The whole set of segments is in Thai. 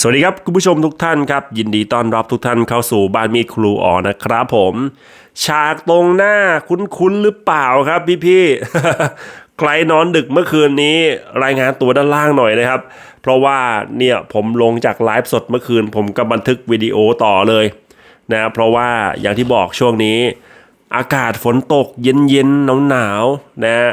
สวัสดีครับ คุณผู้ชมทุกท่านครับ ยินดีต้อนรับทุกท่านเข้าสู่บ้านมีดครูอ๋อนะครับผม ฉากตรงหน้าคุ้นๆหรือเปล่าครับพี่ๆใครนอนดึกเมื่อคืนนี้รายงานตัวด้านล่างหน่อยนะครับ เพราะว่าเนี่ยผมลงจากไลฟ์สดเมื่อคืน ผมก็บันทึกวิดีโอต่อเลยนะเพราะว่าอย่างที่บอกช่วงนี้ อากาศฝนตกเย็นๆหนาวๆนะ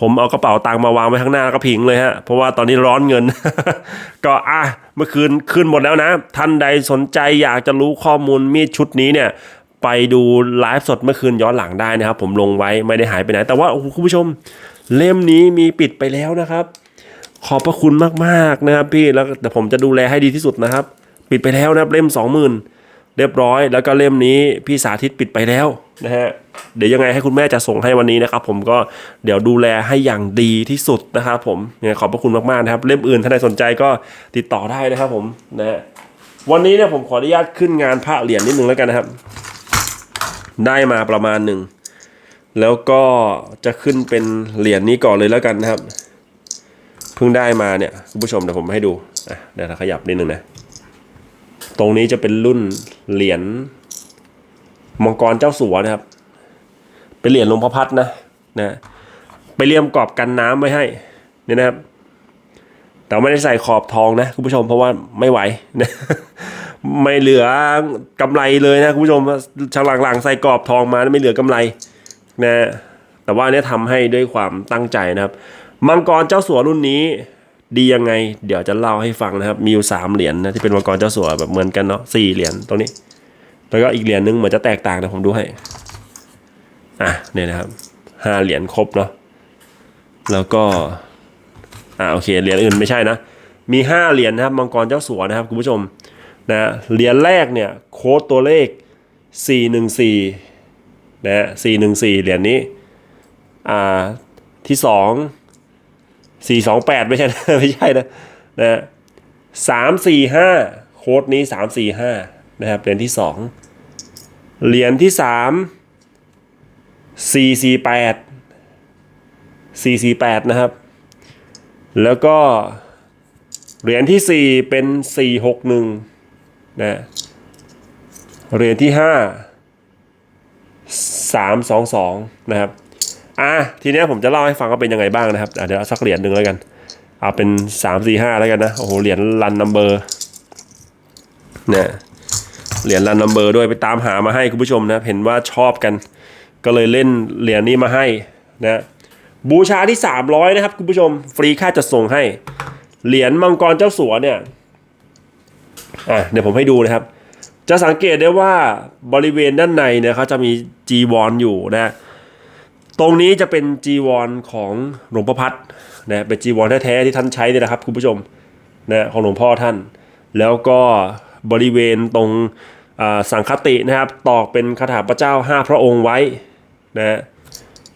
ผมเอากระเป๋าตังค์มาวางไว้ข้างหน้าแล้วก็พิงเลยฮะ เพราะว่าตอนนี้ร้อนเงิน ก็อะเมื่อคืนขึ้นหมดแล้วนะ ท่านใดสนใจอยากจะรู้ข้อมูลมีดชุดนี้เนี่ย ไปดูไลฟ์สดเมื่อคืนย้อนหลังได้นะครับ ผมลงไว้ไม่ได้หายไปไหน แต่ว่าคุณผู้ชมเล่มนี้มีปิดไปแล้วนะครับ ขอบพระคุณมากๆนะครับพี่แล้วแต่ผมจะดูแลให้ดีที่สุดนะครับ ปิดไปแล้วนะครับเล่มสองหมื่นเรียบร้อย แล้วก็เล่มนี้พี่สาธิตปิดไปแล้ว นะฮะเดี๋ยวยังไงให้คุณแม่จะส่งให้วันนี้นะครับ ผมก็เดี๋ยวดูแลให้อย่างดีที่สุดนะครับ ผมยังไงขอบพระคุณมากๆนะครับ เล่มอื่นถ้าใครสนใจก็ติดต่อได้นะครับ ผมนะฮะวันนี้เนี่ยผมขออนุญาตขึ้นงานพระเหรียญนิดนึงแล้วกันนะครับ ได้มาประมาณหนึ่งแล้วก็จะขึ้นเป็นเหรียญนี้ก่อนเลยแล้วกันนะครับเพิ่งได้มาเนี่ยคุณผู้ชมเดี๋ยวผมให้ดูอะเดี๋ยวเราขยับนิดนึงนะ ตรงนี้จะเป็นรุ่นเหรียญ มังกรเจ้าสัวนะครับ เป็นเหรียญหลวงพ่อพัดนะนะไปเลี่ยมกรอบกันน้ำไว้ให้นี่นะครับ แต่ไม่ได้ใส่ขอบทองนะคุณผู้ชมเพราะว่าไม่ไหวนะไม่เหลือกำไรเลยนะคุณผู้ชมฉลังหลังๆใส่กรอบทองมาไม่เหลือกำไรนะแต่ว่าเนี่ยทำให้ด้วยความตั้งใจนะครับ มังกรเจ้าสัวรุ่นนี้ ดียังไง เดี๋ยวจะเล่าให้ฟังนะครับ มีอยู่สามเหรียญนะที่เป็นมังกรเจ้าสัวแบบเหมือนกันเนาะสี่เหรียญตรงนี้ แล้วก็อีกเหรียญนึงเหมือนจะแตกต่างนะผมดูให้ อะเนี่ยนะครับห้าเหรียญครบเนาะแล้วก็อ่าโอเคเหรียญอื่นไม่ใช่นะ มีห้าเหรียญนะครับมังกรเจ้าสัวนะครับคุณผู้ชมนะเหรียญแรกเนี่ยโค้ดตัวเลข 414นะ414 เหรียญนี้อ่าที่สองสี่สองแปดไม่ใช่นะไม่ใช่นะนะสามสี่ห้าโค้ดนี้สามสี่ห้านะครับเหรียญที่สอง เหรียญที่สามสี่สี่แปดสี่สี่แปดนะครับ แล้วก็เหรียญที่สี่เป็นสี่หกหนึ่งนะเหรียญที่ห้าสามสองสองนะครับอะทีเนี้ยผมจะเล่าให้ฟังว่าเป็นยังไงบ้างนะครับเดี๋ยวเอาสักเหรียญหนึ่งแล้วกันเอาเป็นสามสี่ห้าแล้วกันนะโอ้โหเหรียญรันนัมเบอร์เนี่ย เหรียญรันนัมเบอร์ด้วยไปตามหามาให้คุณผู้ชมนะ เห็นว่าชอบกัน ก็เลยเล่นเหรียญนี้มาให้นะบูชาที่ 300 นะครับคุณผู้ชม ฟรีค่าจะส่งให้ เหรียญมังกรเจ้าสัวเนี่ยอะเดี๋ยวผมให้ดูนะครับ จะสังเกตได้ว่าบริเวณด้านในเนี่ยเขาจะมีจีวรออยู่นะตรงนี้จะเป็นจีวรของหลวงพ่อพัดนะเป็นจีวรแท้ๆที่ท่านใช้เนี่ยนะครับ คุณผู้ชมนะของหลวงพ่อท่าน แล้วก็บริเวณตรง สังคตินะครับ ตอกเป็นคาถาพระเจ้าห้าพระองค์ไว้นะ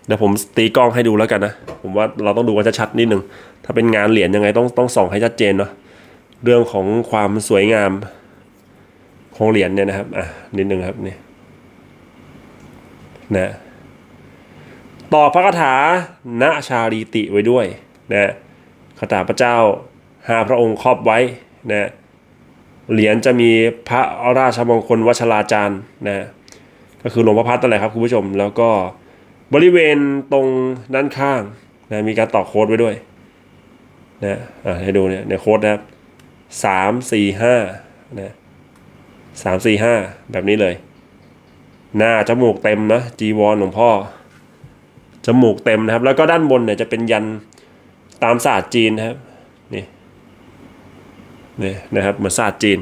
เดี๋ยวผมตีกล้องให้ดูแล้วกันนะ ผมว่าเราต้องดูกันชัดๆนิดนึง ถ้าเป็นงานเหรียญยังไงต้องต้องส่องให้ชัดเจนเนาะเรื่องของความสวยงามของเหรียญเนี่ยนะครับอะนิดนึงครับนี่นะต่อพระคาถาณชาลีติไว้ด้วยนะคาถาพระเจ้าหาพระองค์ครอบไว้นะ เหรียญจะมีพระราชมงคลวัชราจารย์นะก็คือหลวงพ่อพัดนั่นแหละครับคุณผู้ชมแล้วก็บริเวณตรงด้านข้างนะมีการต่อโค้ดไว้ด้วยนะอะให้ดูเนี่ยในโค้ดนะครับสามสี่ห้านะสามสี่ห้าแบบนี้เลย หน้าจมูกเต็มนะจีวรหลวงพ่อจมูกเต็มนะครับ แล้วก็ด้านบนเนี่ยจะเป็นยันตามศาสตร์จีนนะครับนี่ นี่นะครับเหมือนศาสตร์จีน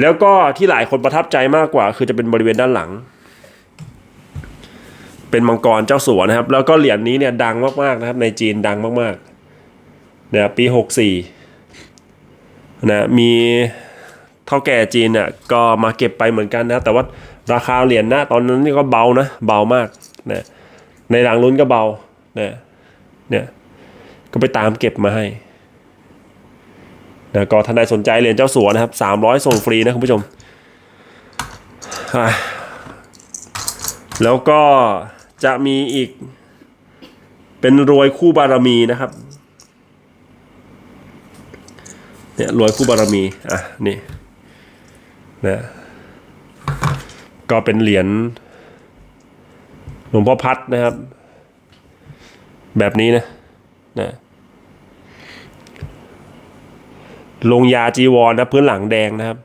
แล้วก็ที่หลายคนประทับใจมากกว่า คือจะเป็นบริเวณด้านหลัง เป็นมังกรเจ้าสัวนะครับ แล้วก็เหรียญนี้เนี่ยดังมากๆนะครับ ในจีนดังมากๆเนี่ยปีหกสี่นะมีเท่าแก่จีนเนี่ยก็มาเก็บไปเหมือนกันนะแต่ว่าราคาเหรียญนะตอนนั้นนี่ก็เบานะเบามากนะในหลังลุ้นก็เบาเนี่ยเนี่ยก็ไปตามเก็บมาให้ นะก็ท่านใดสนใจเหรียญเจ้าสัวนะครับสามร้อยส่งฟรีนะคุณผู้ชม แล้วก็จะมีอีก เป็นรวยคู่บารมีนะครับเนี่ยรวยผู้บารมี อะ นี่นะก็เป็นเหรียญหลวงพ่อพัดนะครับ แบบนี้นะนะ ลงยาจีวรนะพื้นหลังแดงนะครับ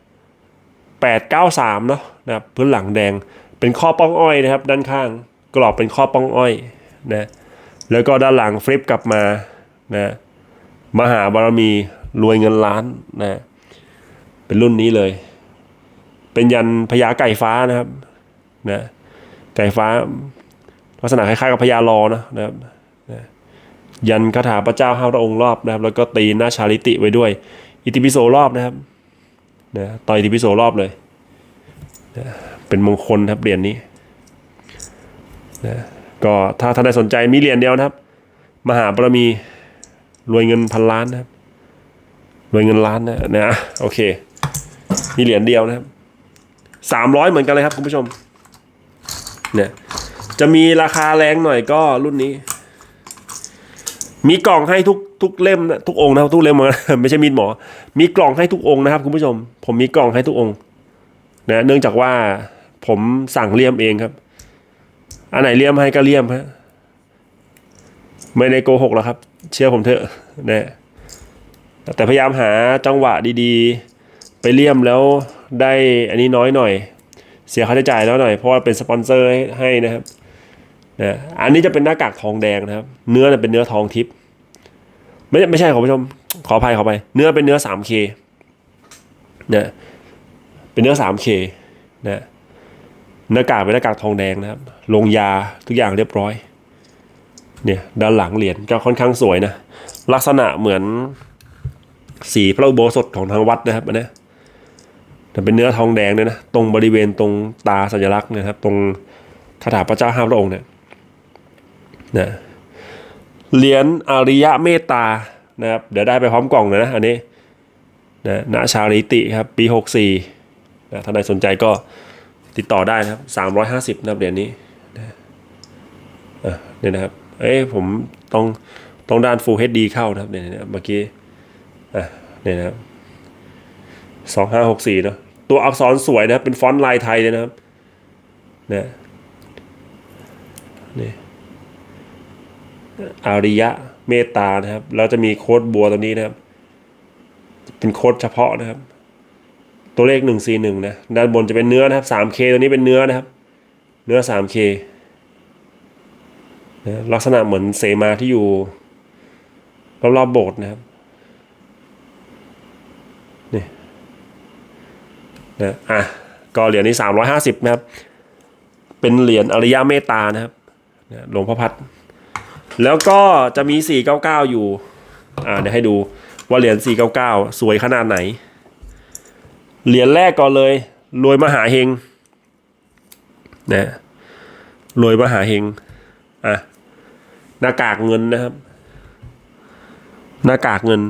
แปดเก้าสามเนาะนะครับพื้นหลังแดงเป็นข้อป้องอ้อยนะครับ ด้านข้างกรอบเป็นข้อป้องอ้อยนะแล้วก็ด้านหลังฟลิปกลับมานะมหาบารมีรวยเงินล้านนะเป็นรุ่นนี้เลย เป็นยันพญาไก่ฟ้านะครับนะไก่ฟ้าลักษณะคล้ายๆกับพญาลอนะนะครับนะยันคาถาพระเจ้าห้าพระองค์รอบนะครับ แล้วก็ตีหน้าชาลิติไว้ด้วย อิติปิโสรอบนะครับนะต่ออิติปิโสรอบเลยนะเป็นมงคลครับเหรียญนี้นะก็ถ้าท่านใดสนใจมีเหรียญเดียวนะครับ มหาบารมีรวยเงินพันล้านนะครับรวยเงินล้านนะนะโอเค มีเหรียญเดียวนะครับสามร้อยเหมือนกันเลยครับคุณผู้ชมเนี่ยจะมีราคาแรงหน่อยก็รุ่นนี้ มีกล่องให้ทุกทุกเล่มนะทุกองค์นะครับทุกเล่มไม่ใช่มีดหมอ มีกล่องให้ทุกองค์นะครับคุณผู้ชม ผมมีกล่องให้ทุกองค์นะเนื่องจากว่าผมสั่งเลี่ยมเองครับ อันไหนเลี่ยมให้ก็เลี่ยมฮะไม่ได้โกหกหรอกครับ เชื่อผมเถอะนะแต่พยายามหาจังหวะดีๆ ไปเลี่ยมแล้วได้อันนี้น้อยหน่อย เสียค่าใช้จ่ายแล้วหน่อยเพราะว่าเป็นสปอนเซอร์ให้นะครับ นะอันนี้จะเป็นหน้ากากทองแดงนะครับ เนื้อเป็นเนื้อทองทิพย์ไม่ไม่ใช่ขอผู้ชม ขออภัยขอไปเนื้อเป็นเนื้อ 3K นะเป็นเนื้อ 3K นะหน้ากากเป็นหน้ากากทองแดงนะครับ ลงยาทุกอย่างเรียบร้อย เนี่ยด้านหลังเหรียญก็ค่อนข้างสวยนะ ลักษณะเหมือนสีพระอุโบสถของทางวัดนะครับอันนี้แต่เป็นเนื้อทองแดงเนี่ยนะ ตรงบริเวณตรงตาสัญลักษณ์นะครับ ตรงคาถาพระเจ้าห้าพระองค์เนี่ย นะเหรียญอริยะเมตตานะครับเดี๋ยวได้ไปพร้อมกล่องเลยนะอันนี้นะณชาลิติครับปีหกสี่นะถ้าใครสนใจก็ติดต่อได้นะครับสามร้อยห้าสิบนะครับเหรียญนี้นะเนี่ยนะครับเอ้ยผมต้องต้องด้าน Full HD เข้านะครับเนี่ยเนี่ยเมื่อกี้อะเนี่ยนะครับสองห้าหกสี่เนาะตัวอักษรสวยนะครับเป็นฟอนต์ลายไทยเลยนะครับเนี่ยนี่ อาริยะเมตตานะครับแล้วจะมีโค้ดบัวตัวนี้นะครับ เป็นโค้ดเฉพาะนะครับ ตัวเลขหนึ่งสี่หนึ่งนะ ด้านบนจะเป็นเนื้อนะครับสามเคตัวนี้เป็นเนื้อนะครับ เนื้อสามเคนะลักษณะเหมือนเสมาที่อยู่รอบๆโบสถ์นะครับนี่นะอะก็เหรียญนี้สามร้อยห้าสิบนะครับ เป็นเหรียญอริยะเมตตานะครับหลวงพ่อพัด แล้วก็จะมีสี่เก้าเก้าอยู่ อ่าเดี๋ยวให้ดูว่าเหรียญสี่เก้าเก้าสวยขนาดไหน เหรียญแรกก่อนเลย รวยมหาเฮงนะรวยมหาเฮงอะหน้ากากเงินนะครับ หน้ากากเงิน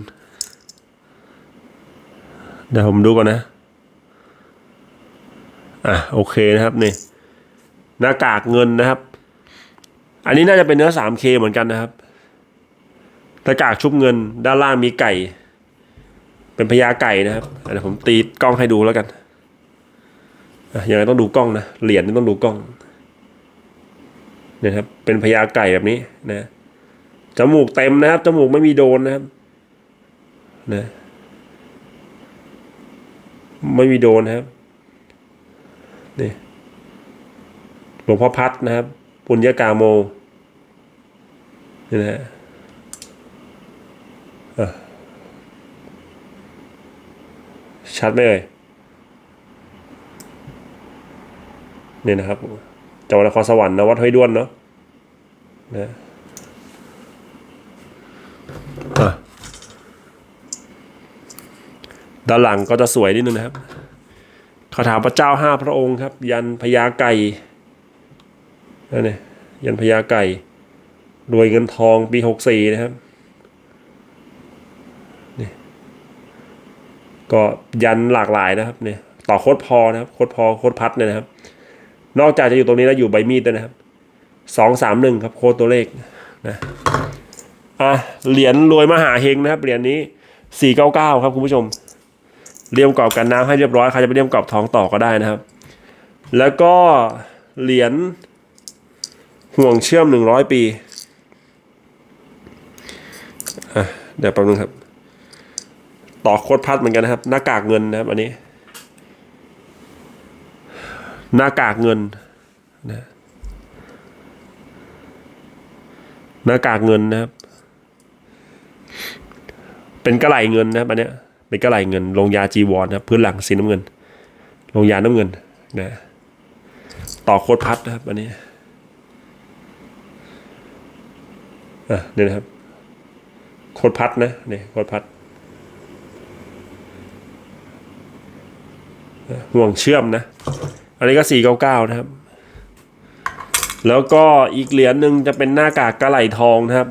เดี๋ยวผมดูก่อนนะ อะโอเคนะครับนี่ หน้ากากเงินนะครับ อันนี้น่าจะเป็นเนื้อ 3K เหมือนกันนะครับหน้ากากชุบเงินด้านล่างมีไก่ เป็นพญาไก่นะครับเดี๋ยวผมตีกล้องให้ดูแล้วกันอะยังไงต้องดูกล้องนะเหรียญนี่ต้องดูกล้องเนี่ยครับ เป็นพญาไก่แบบนี้นะจมูกเต็มนะครับจมูกไม่มีโดนนะครับนะไม่มีโดนนะครับนี่หลวงพ่อพัดนะครับ ปุญญากาโมนี่นะฮะชัดไหมเอ่ยเนี่ยนะครับจังหวัดนครสวรรค์นะวัดห้วยด้วนเนาะนะอะด้านหลังก็จะสวยนิดนึงนะครับคาถาพระเจ้าห้าพระองค์ครับ ยันพญาไก่ นั่นนี่ยันพญาไก่รวยเงินทองปีหกสี่นะครับนี่ก็ยันหลากหลายนะครับเนี่ยต่อโคดพอนะครับโคดพอโคดพัดเนี่ยนะครับ นอกจากจะอยู่ตรงนี้แล้วอยู่ใบมีดด้วยนะครับสองสามหนึ่งครับโคดตัวเลขนะอะเหรียญรวยมหาเฮงนะครับเหรียญนี้499ครับคุณผู้ชมเลี่ยมกรอบกันน้ำให้เรียบร้อยใครจะไปเลี่ยมกรอบทองต่อก็ได้นะครับ แล้วก็เหรียญ ห่วงเชื่อม100ปีอะเดี๋ยวแป๊บนึงครับ ต่อโคตรพัดเหมือนกันนะครับ หน้ากากเงินนะครับ อันนี้ หน้ากากเงินนะหน้ากากเงินนะครับ เป็นกระไหลเงินนะครับอันเนี้ยเป็นกระไหลเงินลงยาจีวรนะครับพื้นหลังสีน้ำเงินลงยาน้ำเงินนะต่อโคตรพัดนะครับอันนี้่ะนี่นะครับโคตรพัดนะนี่โคตรพัดห่วงเชื่อมนะ อันนี้ก็สี่เก้าเก้านะครับ แล้วก็อีกเหรียญหนึ่งจะเป็นหน้ากากกระไหลทองนะครับ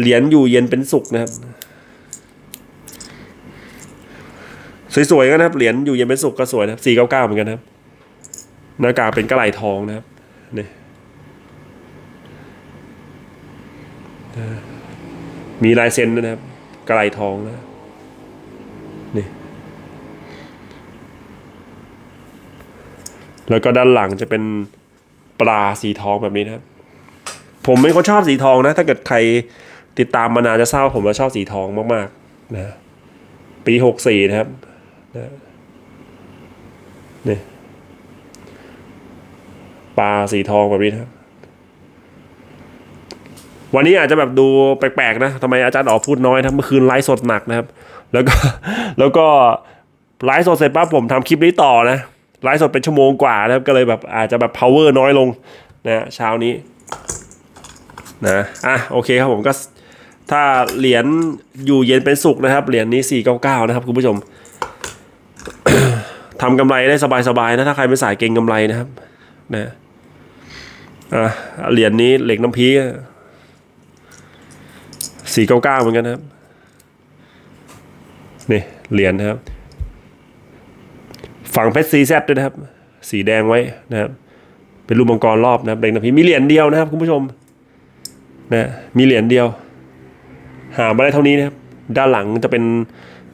เหรียญอยู่เย็นเป็นสุขนะครับ สวยๆกันะครับ เหรียญอยู่เย็นเป็นสุขก็สวยนะครับสี่เก้าเก้าเหมือนกันนะครับ หน้ากากเป็นกระไหลทองนะครับนี่ มีลายเซ็นนะครับกระไหลทองนะนี่แล้วก็ด้านหลังจะเป็นปลาสีทองแบบนี้นะครับ ผมเป็นคนชอบสีทองนะ ถ้าเกิดใครติดตามมานานจะทราบว่าผมว่าชอบสีทองมากๆนะปีหกสี่นะครับนะนี่ปลาสีทองแบบนี้นะครับ วันนี้อาจจะแบบดูแปลกๆนะทำไมอาจารย์ออกพูดน้อยนะเมื่อคืนไลฟ์สดหนักนะครับ แล้วก็แล้วก็ไลฟ์สดเสร็จปั๊บผมทำคลิปนี้ต่อนะไลฟ์สดเป็นชั่วโมงกว่านะครับก็เลยแบบอาจจะแบบ power น้อยลงนะเช้านี้นะอะโอเคครับผมก็ถ้าเหรียญอยู่เย็นเป็นสุขนะครับเหรียญนี้ 499 นะครับคุณผู้ชมทำกำไรได้สบายๆนะถ้าใครไม่สายเก่งกำไรนะครับนะอะเหรียญนี้เหล็กน้ำพี สี่เก้าเก้าเหมือนกันนะครับ นี่เหรียญนะครับ ฝังเพชรซีแซดด้วยนะครับ สีแดงไว้นะครับ เป็นรูปมังกรรอบนะครับเหล็กน้ำพีมีเหรียญเดียวนะครับคุณผู้ชม นะมีเหรียญเดียว หามาได้เท่านี้นะครับ ด้านหลังจะเป็น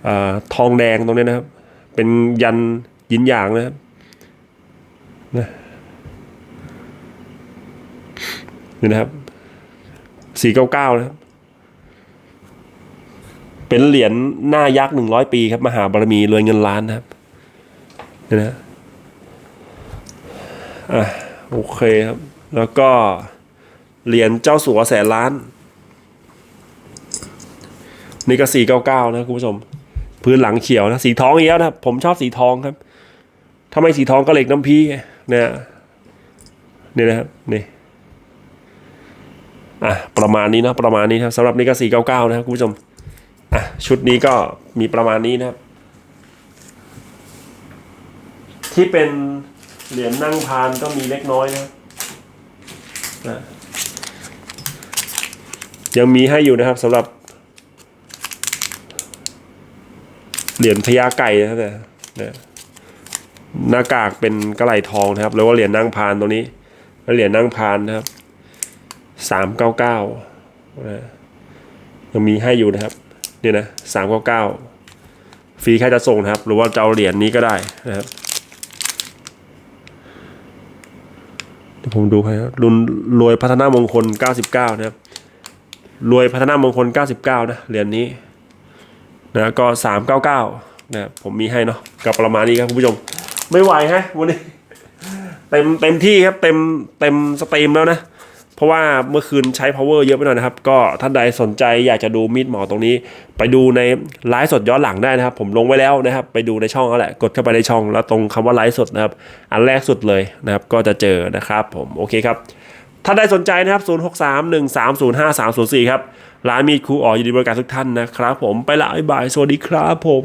อทองแดงตรงนี้นะครับ เป็นยันยินหยางนะครับนะนี่นะครับสี่เก้าเก้านะครับ เป็นเหรียญหน้ายักษ์หนึ่งร้อยปีครับ มหาบารมีรวยเงินล้านนะครับนี่นะอะโอเคครับ แล้วก็เหรียญเจ้าสัวแสนล้าน นี่ก็สี่เก้าเก้านะคุณผู้ชม พื้นหลังเขียวนะสีทองอีกแล้วนะครับ ผมชอบสีทองครับถ้าไม่สีทองก็เหล็กน้ำพีเนี่ยนี่นะครับนี่อะประมาณนี้นะประมาณนี้ครับสำหรับนี่ก็สี่เก้าเก้านะครับคุณผู้ชม อะชุดนี้ก็มีประมาณนี้นะครับ ที่เป็นเหรียญนั่งพานก็มีเล็กน้อยนะนะยังมีให้อยู่นะครับสำหรับ เหรียญพญาไก่นะครับเนี่ยเนี่ยหน้ากากเป็นกระไหลทองนะครับ แล้วก็เหรียญนั่งพานตรงนี้แล้วเหรียญนั่งพานนะครับสามเก้าเก้ายังมีให้อยู่นะครับ นี่นะสามเก้าเก้าฟรีแค่จะส่งนะครับ หรือว่าจะเอาเหรียญนี้ก็ได้นะครับเดี๋ยวผมดูให้ครับรุนรวยพัฒนามงคล 99 นะครับ รวยพัฒนามงคล 99 นะ เหรียญนี้นะก็สามเก้าเก้านะผมมีให้เนาะกับประมาณนี้ครับคุณผู้ชม ไม่ไหวฮะวันนี้ เต็มเต็มที่ครับ เต็มเต็มสตรีมแล้วนะ เพราะว่าเมื่อคืนใช้ power เยอะไปหน่อยนะครับ ก็ท่านใดสนใจอยากจะดูมีดหมอตรงนี้ ไปดูในไลฟ์สดย้อนหลังได้นะครับ ผมลงไว้แล้วนะครับ ไปดูในช่องนั่นแหละ กดเข้าไปในช่องแล้วตรงคำว่าไลฟ์สดนะครับ อันแรกสุดเลยนะครับ ก็จะเจอนะครับ ผมโอเคครับถ้าได้สนใจนะครับ 0631305304 ครับ ร้านมีดครูอ๋อยินดีบริการทุกท่านนะครับ ผมไปละบ๊ายบาย สวัสดีครับผม